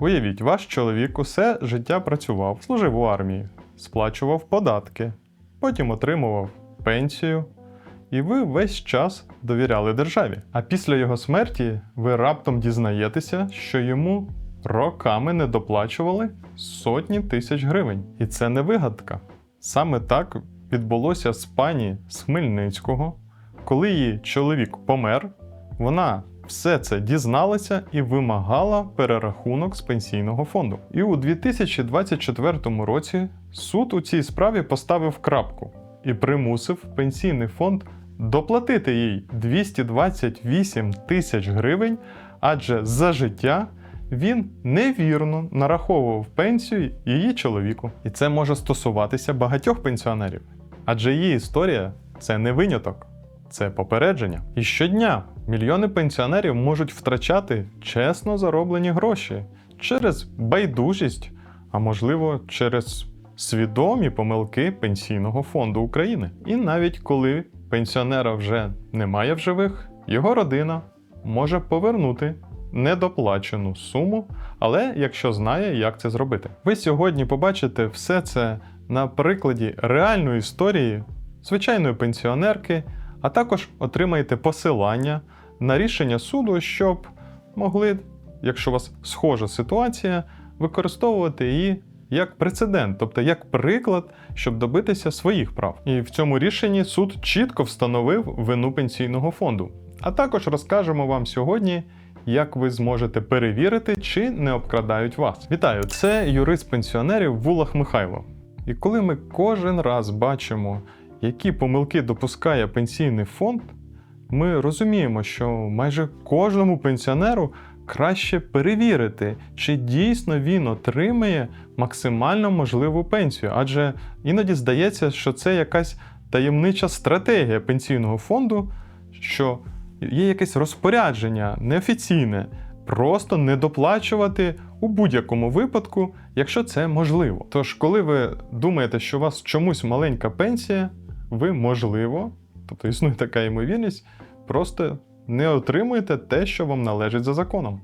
Уявіть, ваш чоловік усе життя працював, служив у армії, сплачував податки, потім отримував пенсію, і ви весь час довіряли державі. А після його смерті ви раптом дізнаєтеся, що йому роками не доплачували сотні тисяч гривень. І це не вигадка. Саме так відбулося з пані з Хмельницького, коли її чоловік помер, вона все це дізналася і вимагала перерахунок з пенсійного фонду. І у 2024 році суд у цій справі поставив крапку і примусив пенсійний фонд доплатити їй 228 тисяч гривень, адже за життя він невірно нараховував пенсію її чоловіку. І це може стосуватися багатьох пенсіонерів, адже її історія це не виняток. Це попередження. І щодня мільйони пенсіонерів можуть втрачати чесно зароблені гроші через байдужість, а можливо, через свідомі помилки Пенсійного фонду України. І навіть коли пенсіонера вже немає в живих, його родина може повернути недоплачену суму, але якщо знає, як це зробити. Ви сьогодні побачите все це на прикладі реальної історії звичайної пенсіонерки, а також отримаєте посилання на рішення суду, щоб могли, якщо у вас схожа ситуація, використовувати її як прецедент, тобто як приклад, щоб добитися своїх прав. І в цьому рішенні суд чітко встановив вину пенсійного фонду. А також розкажемо вам сьогодні, як ви зможете перевірити, чи не обкрадають вас. Вітаю! Це юрист пенсіонерів Вулах Михайло. І коли ми кожен раз бачимо, які помилки допускає пенсійний фонд, ми розуміємо, що майже кожному пенсіонеру краще перевірити, чи дійсно він отримає максимально можливу пенсію, адже іноді здається, що це якась таємнича стратегія пенсійного фонду, що є якесь розпорядження неофіційне, просто не доплачувати у будь-якому випадку, якщо це можливо. Тож, коли ви думаєте, що у вас чомусь маленька пенсія, ви можливо, тобто існує така ймовірність, просто не отримуєте те, що вам належить за законом.